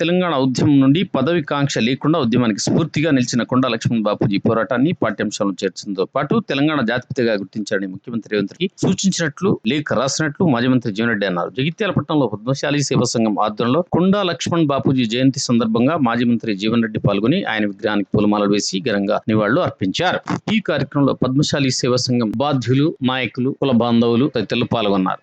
తెలంగాణ ఉద్యమం నుండి పదవికాంక్ష లేకుండా ఉద్యమానికి స్ఫూర్తిగా నిలిచిన కొండా లక్ష్మణ్ బాపూజీ పోరాటాన్ని పాఠ్యాంశాలను చేర్చడంతో పాటు తెలంగాణ జాతిపితగా గుర్తించాలని ముఖ్యమంత్రి రేవంత్ రెడ్డికి సూచించినట్లు లేఖ రాసినట్లు మాజీ మంత్రి జీవన్ రెడ్డి అన్నారు. జగిత్యాల పట్టణంలో పద్మశాలి సేవా సంఘం ఆధ్వర్యంలో కొండా లక్ష్మణ్ బాపూజీ జయంతి సందర్భంగా మాజీ మంత్రి జీవన్ రెడ్డి పాల్గొని ఆయన విగ్రహానికి పూలమాలలు వేసి ఘనంగా నివాళులు అర్పించారు. ఈ కార్యక్రమంలో పద్మశాలి సేవా సంఘం బాధ్యులు నాయకులు కుల బాంధవులు తదితరులు పాల్గొన్నారు.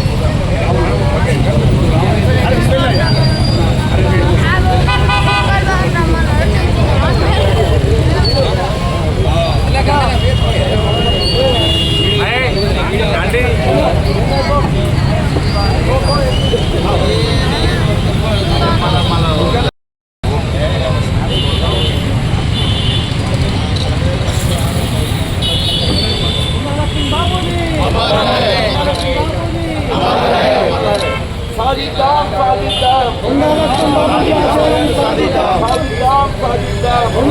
సాధిద్దాం సాధిద్దాం సాధిద్దాం సాధిద్దాం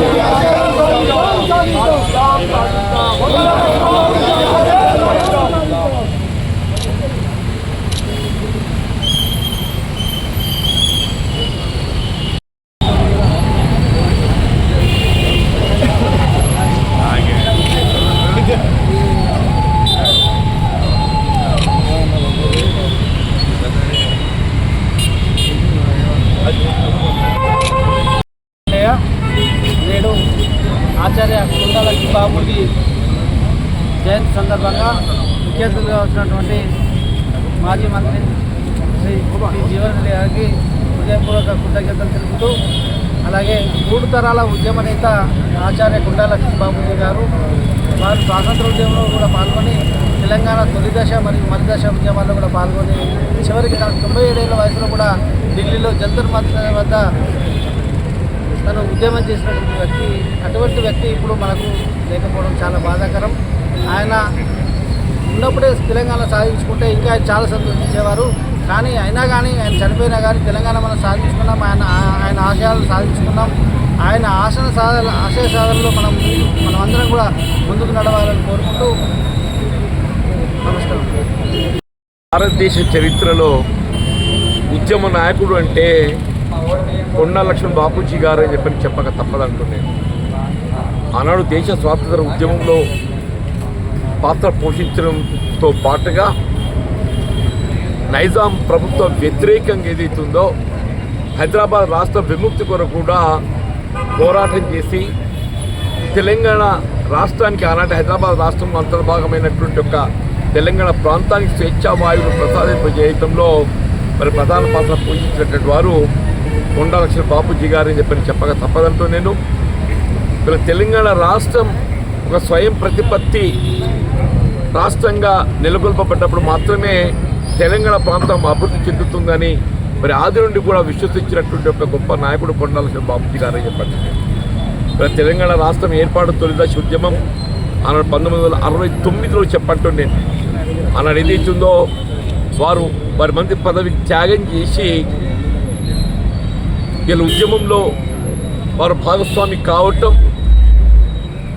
సాధిద్దాం సాధిద్దాం అన్నయ్య, నేడు ఆచార్య కుండలకి బాబుకి జయంతి సందర్భంగా ముఖ్య వచ్చినటువంటి మాజీ మంత్రి శ్రీ జీవన్ రెడ్డి గారికి హృదయపూర్వక కృతజ్ఞతలు తెలుపుతూ అలాగే మూడు తరాల ఉద్యమ నేత ఆచార్య కుండాలక్ష్మి బాబుజీ గారు వారు స్వాతంత్ర ఉద్యమంలో కూడా పాల్గొని తెలంగాణ తొలి దశ మరియు మరిదశ ఉద్యమాల్లో కూడా పాల్గొని చివరికి తన తొంభై ఏడేళ్ళ వయసులో కూడా ఢిల్లీలో జంతర్ మంతర్ వద్ద తను ఉద్యమం చేసినటువంటి వ్యక్తి అటువంటి వ్యక్తి ఇప్పుడు మనకు లేకపోవడం చాలా బాధాకరం. ఆయన ఉన్నప్పుడే తెలంగాణ సాధించుకుంటే ఇంకా చాలా సంతోషించేవారు కానీ అయినా కానీ ఆయన చనిపోయినా కానీ తెలంగాణ మనం సాధించుకున్నాం ఆయన ఆయన ఆశయాలు సాధించుకున్నాం. ఆయన ఆశన సాధన ఆశయ సాధనలో మనం మనం అందరం కూడా ముందుకు నడవాలని కోరుకుంటూ నమస్కారం. భారతదేశ చరిత్రలో ఉద్యమ నాయకుడు అంటే కొండా లక్ష్మణ్ బాపూజీ గారు అని చెప్పని చెప్పక తప్పదంటున్నాను ఆనాడు దేశ స్వాతంత్ర ఉద్యమంలో పాత్ర పోషించడంతో పాటుగా నైజాం ప్రభుత్వం వ్యతిరేకంగా ఏదైతుందో హైదరాబాద్ రాష్ట్ర విముక్తి కొరకు కూడా పోరాటం చేసి తెలంగాణ రాష్ట్రానికి ఆనాటి హైదరాబాద్ రాష్ట్రం అంతర్భాగమైనటువంటి ఒక తెలంగాణ ప్రాంతానికి స్వేచ్ఛా వాయువులు ప్రసాదింపజేయటంలో మరి ప్రధాన పాత్ర పోషించినటువంటి వారు కొండా లక్ష్మణ బాపూజీ గారని చెప్పని చెప్పక తప్పదంటూ నేను. ఇక్కడ తెలంగాణ రాష్ట్రం ఒక స్వయం ప్రతిపత్తి రాష్ట్రంగా నెలకొల్పబడ్డప్పుడు మాత్రమే తెలంగాణ ప్రాంతం అభివృద్ధి చెందుతుందని మరి ఆది నుండి కూడా విశ్వసించినటువంటి ఒక గొప్ప నాయకుడు కొండాల బాబుజీ బాపూజీ గారని చెప్పండి తెలంగాణ రాష్ట్రం ఏర్పాటు తొలిదశ ఉద్యమం ఆనాడు పంతొమ్మిది వందల అరవై తొమ్మిదిలో చెప్పంటూ నేను ఆనాడు ఏదైతుందో వారు వారి మంది పదవి త్యాగం చేసి వీళ్ళ ఉద్యమంలో వారు భాగస్వామి కావటం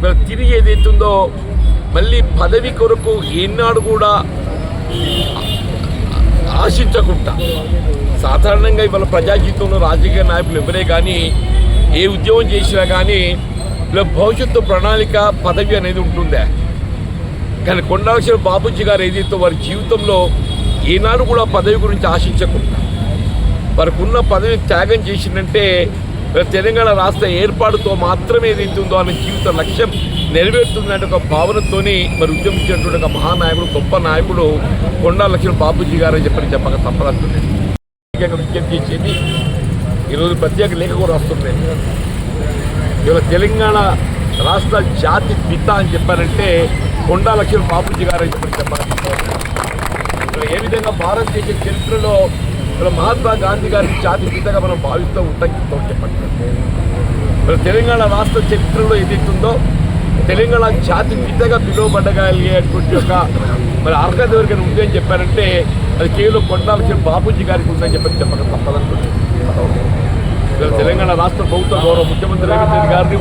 మరి తిరిగి ఏదైతుందో మళ్ళీ పదవి కొరకు ఏనాడు కూడా ఆశించకుండా సాధారణంగా ఇవాళ ప్రజా జీవితంలో రాజకీయ నాయకులు ఎవరే కానీ ఏ ఉద్యోగం చేసినా కానీ ఇలా భవిష్యత్తు ప్రణాళిక పదవి అనేది ఉంటుందే కానీ కొండాక్షర బాబుజీ గారు ఏదైతే వారి జీవితంలో ఏనాడు కూడా పదవి గురించి ఆశించకుండా వారికి ఉన్న పదవి త్యాగం చేసిందంటే తెలంగాణ రాష్ట్ర ఏర్పాటుతో మాత్రమే ఏదైతుందో అనే జీవిత లక్ష్యం. నెరవేరుతుందనే ఒక భావనతోని మరి ఉద్యమించినటువంటి ఒక మహానాయకుడు గొప్ప నాయకుడు కొండా లక్ష్మణ్ బాబుజీ గారు అని చెప్పని చెప్పక తప్పదంటున్నాను ప్రత్యేక విజ్ఞప్తి చేసేది ఈరోజు ప్రత్యేక లేఖ కూడా వస్తున్నాయి ఇవాళ తెలంగాణ రాష్ట్ర జాతి పిత అని చెప్పారంటే కొండా లక్ష్మణ్ బాబుజీ గారు అని చెప్పని చెప్పక ఇక్కడ ఏ విధంగా భారతదేశ చరిత్రలో ఇలా మహాత్మా గాంధీ గారికి జాతి పితగా మనం భావిస్తూ ఉంటాం చెప్పండి. మరి తెలంగాణ రాష్ట్ర చరిత్రలో ఏదైతుందో తెలంగాణ జాతి పిద్దగా పిలువబడగలిగేటువంటి ఒక మరి అర్హత ఎవరికైనా ఉంది అని చెప్పారంటే అది కేవలం కొండాల్సిన బాపూజీ గారికి ఉందని చెప్పని చెప్పక తప్పదనుకుంటున్నాను. తెలంగాణ రాష్ట్ర ప్రభుత్వ గౌరవ ముఖ్యమంత్రి రేవంత్ రెడ్డి గారిని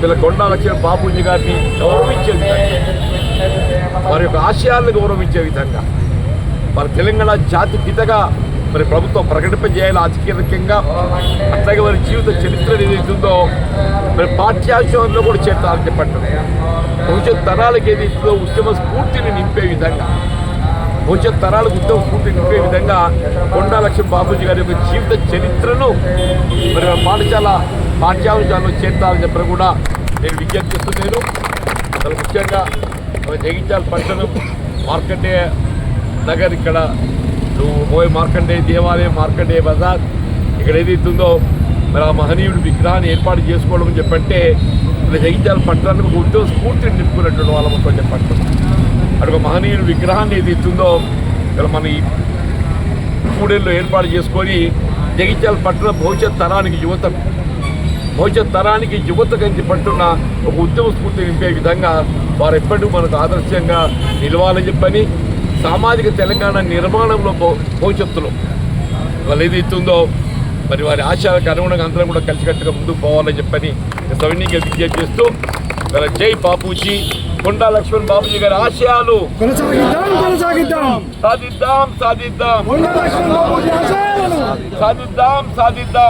వీళ్ళ కొండా లక్ష్మణ గారిని గౌరవించే విధంగా వారి యొక్క ఆశయాలను గౌరవించే విధంగా వారి తెలంగాణ జాతి పితగా మరి ప్రభుత్వం ప్రకటింపజేయాలి అధికారికంగా అట్లాగే వారి జీవిత చరిత్ర ఏదైతుందో మరి పాఠ్యాంశంలో కూడా చేర్చాలని చెప్పండి. భవిష్యత్ తరాలకు ఏదైతుందో ఉద్యమ స్ఫూర్తిని నింపే విధంగా భవిష్యత్ తరాలకు ఉద్యమ స్ఫూర్తి నింపే విధంగా కొండా లక్ష్మణ్ బాబూజీ గారి యొక్క జీవిత చరిత్రను మరి పాఠశాల పాఠ్యాంశాలను చేర్చాలని చెప్పి కూడా నేను విజ్ఞప్తి చేస్తున్నాను. అసలు ముఖ్యంగా మన జగిత్యాల పట్టణం మార్కండేయ నగర్ ఇక్కడ నువ్వు పోయి మార్కండేయ దేవాలయం మార్కండేయ బజార్ ఇక్కడ ఏదైతుందో మరి ఆ మహనీయుడి విగ్రహాన్ని ఏర్పాటు చేసుకోవడం అని చెప్పంటే ఇక్కడ జగిత్యాల పట్టణానికి ఒక ఉద్యోగ స్ఫూర్తిని నింపుకున్నటువంటి వాళ్ళ మొత్తం చెప్పండి అటు ఒక మహనీయుడి విగ్రహాన్ని ఏది ఉందో ఇక్కడ మన ఈ కూడేళ్ళు ఏర్పాటు చేసుకొని జగిత్యాల పట్టణ భవిష్యత్ తరానికి యువత భవిష్యత్ తరానికి యువత కంచి పట్టున్న ఒక ఉద్యమ స్ఫూర్తి నింపే విధంగా వారు ఎప్పటికీ మనకు ఆదర్శంగా నిలవాలని చెప్పని సామాజిక తెలంగాణ నిర్మాణంలో భవ- భవిష్యత్తులో వాళ్ళు ఏదైతుందో మరి వారి ఆశయాలకు అనుగుణంగా అందరం కూడా కలిసికట్టుగా ముందుకు పోవాలని చెప్పని సవినీయంగా విజ్ఞప్తి చేస్తూ మరి జై బాపూజీ కొండా లక్ష్మణ్ బాబుజీ గారి ఆశయాలు. సాధిద్దాం సాధిద్దాం. సాధిద్దాం సాధిద్దాం.